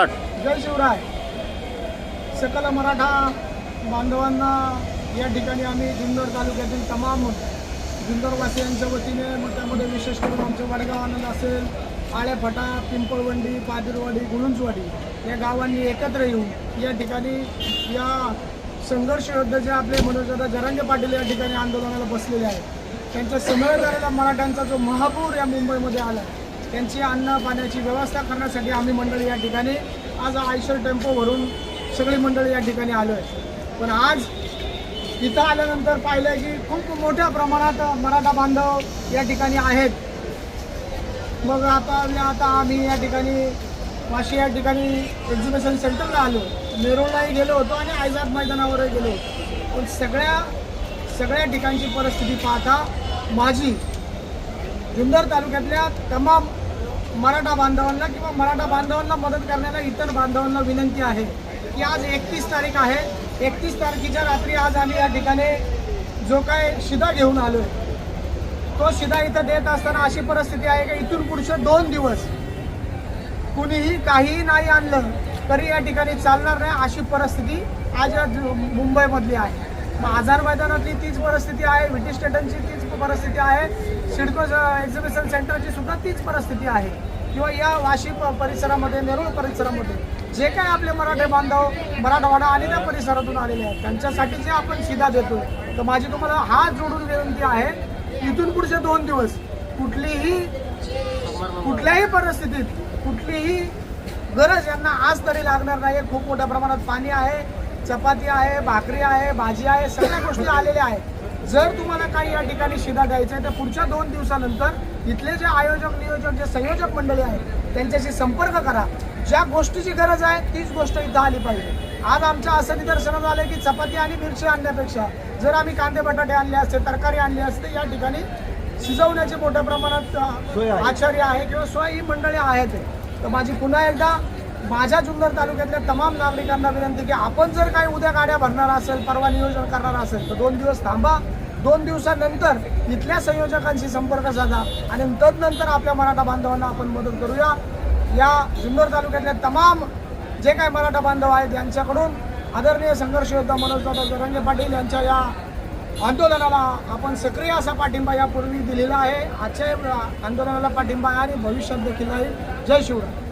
जय शिवराय. सकल मराठा बांधवांना या ठिकाणी आम्ही जुन्नर तालुक्यातील तमाम जुन्नरवासियांच्या वतीने मग त्यामध्ये विशेष करून आमचं वडगाव आनंद असेल आळेफटा पिंपळवंडी पादिरवाडी गुळुंजवाडी या गावांनी एकत्र येऊन या ठिकाणी या संघर्ष योद्धा जे आपले मनोजदादा जरांगे पाटील या ठिकाणी आंदोलनाला बसलेले आहेत. त्यांच्या समयदाराला मराठ्यांचा जो महापूर या मुंबईमध्ये आला त्यांची अन्न पाण्याची व्यवस्था करण्यासाठी आम्ही मंडळी या ठिकाणी आज आयशर टेम्पो भरून सगळी मंडळी या ठिकाणी आलो आहे पण आज इथं आल्यानंतर पाहिलं की खूप मोठ्या प्रमाणात मराठा बांधव या ठिकाणी आहेत. मग आता आता आम्ही या ठिकाणी वाशी या ठिकाणी एक्झिबिशन सेंटरला आलो. नेरूळलाही गेलो होतो आणि आझाद मैदानावरही गेलो होतो. पण सगळ्या सगळ्या ठिकाणची परिस्थिती पाहता माझी जुन्नर तालुक्यातल्या तमाम मराठा बांधवांना किंवा मराठा बांधवांना मदत करण्याला इतर बांधवांना विनंती आहे की आज एकतीस तारीख आहे. एकतीस तारखेच्या रात्री आज आम्ही या ठिकाणी जो काय शिदा घेऊन आलो तो शिदा इथं देत असताना अशी परिस्थिती आहे की इथून पुढचे दोन दिवस कुणीही काहीही नाही आणलं तरी या ठिकाणी चालणार नाही अशी परिस्थिती आज मुंबईमधली आहे. मग मैदानातली तीच परिस्थिती आहे व्हिटी स्टेटनची तीच परिस्थिती आहे सिडको एक्झिबिशन सेंटरची सुद्धा तीच परिस्थिती आहे. किंवा या वाशी प- परिसरामध्ये नेरूळ परिसरामध्ये जे काय आपले मराठे बांधव मराठवाडा आणि त्या परिसरातून आलेले आहेत त्यांच्यासाठी जे आपण शिदा देतोय तर माझी तुम्हाला हात जोडून विनंती आहे इथून पुढचे दोन दिवस कुठलीही कुठल्याही परिस्थितीत कुठलीही गरज यांना आज तरी लागणार नाही खूप मोठ्या प्रमाणात पाणी आहे. चपाती आहे भाकरी आहे भाजी आहे सगळ्या गोष्टी आलेल्या आहेत. जर तुम्हाला काही या ठिकाणी शिदा द्यायचं आहे तर पुढच्या दोन दिवसानंतर इथले जे आयोजक नियोजक जे संयोजक मंडळी आहेत त्यांच्याशी संपर्क करा. ज्या गोष्टीची गरज आहे तीच गोष्ट इथं आली पाहिजे. आज आमच्या असं निदर्शनात आलं की चपाती आणि मिरची आणण्यापेक्षा जर आम्ही कांदे बटाटे आणले असते तरकारी आणली असते या ठिकाणी शिजवण्याचे मोठ्या प्रमाणात आचार्य आहे किंवा सोय ही मंडळी आहेत. तर माझी पुन्हा एकदा माझ्या जुन्नर तालुक्यातल्या तमाम नागरिकांना विनंती की आपण जर काही उद्या गाड्या भरणार असेल परवा नियोजन करणार असेल तर दोन दिवस थांबा. दोन दिवसानंतर इथल्या संयोजकांशी संपर्क साधा आणि तदनंतर आपल्या मराठा बांधवांना आपण मदत करूया. या जुन्नर तालुक्यातल्या तमाम जे काही मराठा बांधव आहेत यांच्याकडून आदरणीय संघर्ष योद्धा मनोजदादा जरंगे पाटील यांच्या या आंदोलनाला आपण सक्रिय असा पाठिंबा यापूर्वी दिलेला आहे. आजच्या आंदोलनाला पाठिंबा आहे आणि भविष्यात देखील राहील. जय शिवराय.